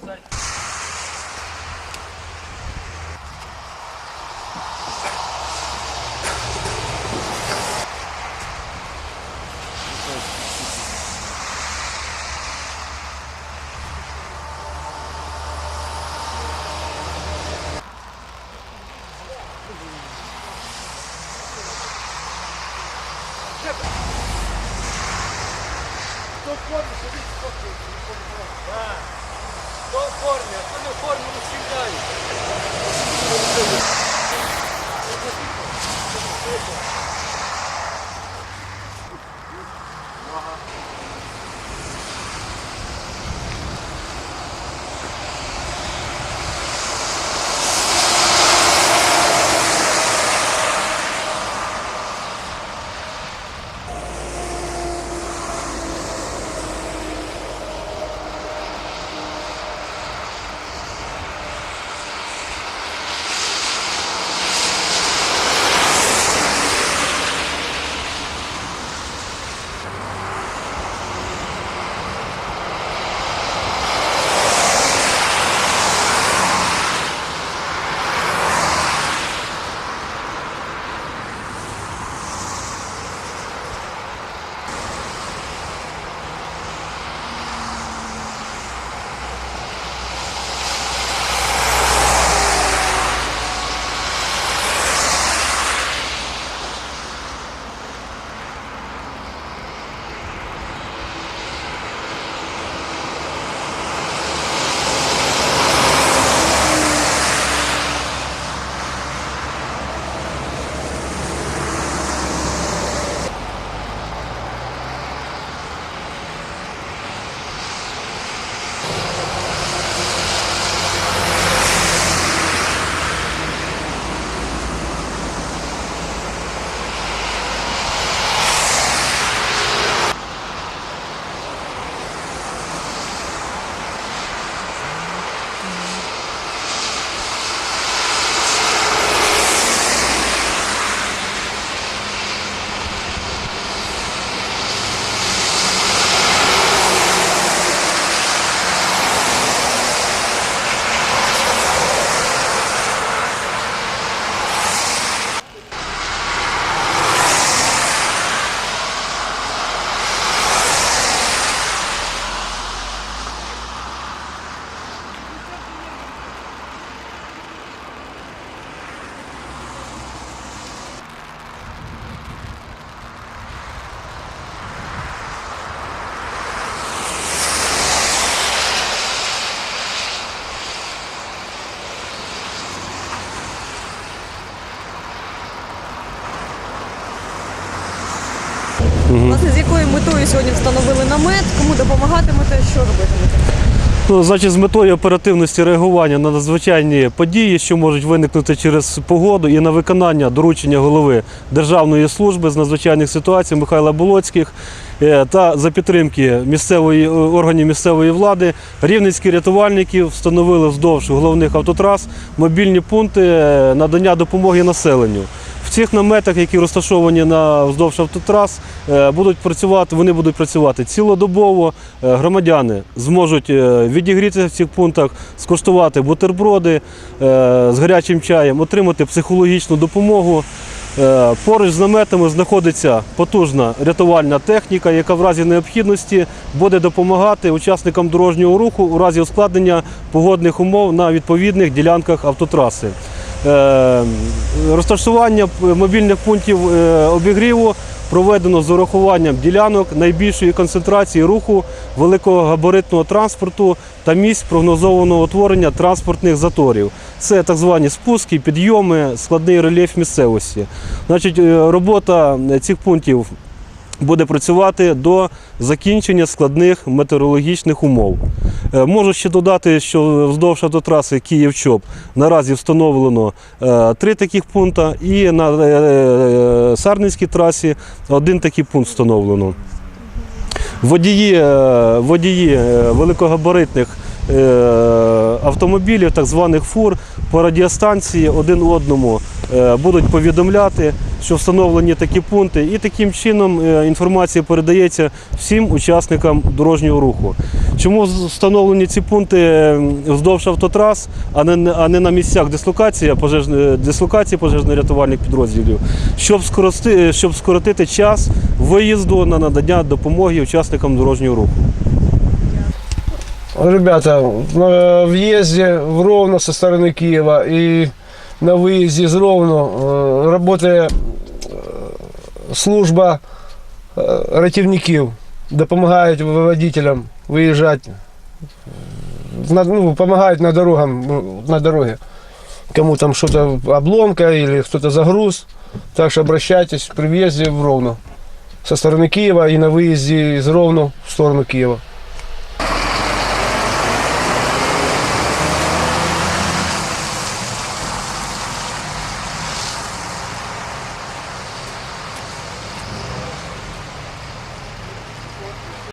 Thank you. Хто в формі, а хто не в формі, не якою метою сьогодні встановили намет, кому допомагатимете, що робитимете? Ну, значить, з метою оперативності реагування на надзвичайні події, що можуть виникнути через погоду, і на виконання доручення голови Державної служби з надзвичайних ситуацій Михайла Болоцьких е, та за підтримки місцевої е, органів місцевої влади, рівненські рятувальники встановили вздовж головних автотрас мобільні пункти е, надання допомоги населенню. Цих наметах, які розташовані на вздовж автотрас, е, будуть працювати, вони будуть працювати цілодобово. Е, Громадяни зможуть е, відігрітися в цих пунктах, скуштувати бутерброди з гарячим чаєм, отримати психологічну допомогу. Поруч з наметами знаходиться потужна рятувальна техніка, яка в разі необхідності буде допомагати учасникам дорожнього руху у разі ускладнення погодних умов на відповідних ділянках автотраси. Е, Розташування мобільних пунктів е, обігріву проведено з урахуванням ділянок найбільшої концентрації руху великого габаритного транспорту та місць прогнозованого утворення транспортних заторів. Це так звані спуски, підйоми, складний рельєф місцевості. Значить, е, робота цих пунктів буде працювати до закінчення складних метеорологічних умов. Е, Можу ще додати, що вздовж автотраси Київ-Чоп наразі встановлено е, три таких пункти, і на е, Сарненській трасі один такий пункт встановлено. Водії, водії великогабаритних автомобілів, так званих фур, по радіостанції один одному будуть повідомляти що встановлені такі пункти, і таким чином е, інформація передається всім учасникам дорожнього руху. Чому встановлені ці пункти е, вздовж автотрас, а не, а не на місцях дислокації пожежної дислокації пожежно-рятувальних підрозділів, щоб скорости, щоб скоротити час виїзду на надання допомоги учасникам дорожнього руху. Ребята, на въезде в Ровно со стороны Киева и на выезде из Ровно э, работает э, служба э, ратівників, допомагають водителям виїжджати, на, ну, допомагають на дорогам, ну, на дороге. Кому там что-то обломка или кто-то загруз. Так что обращайтесь при въезде в Ровно со стороны Киева и на выезде из Ровно в сторону Киева.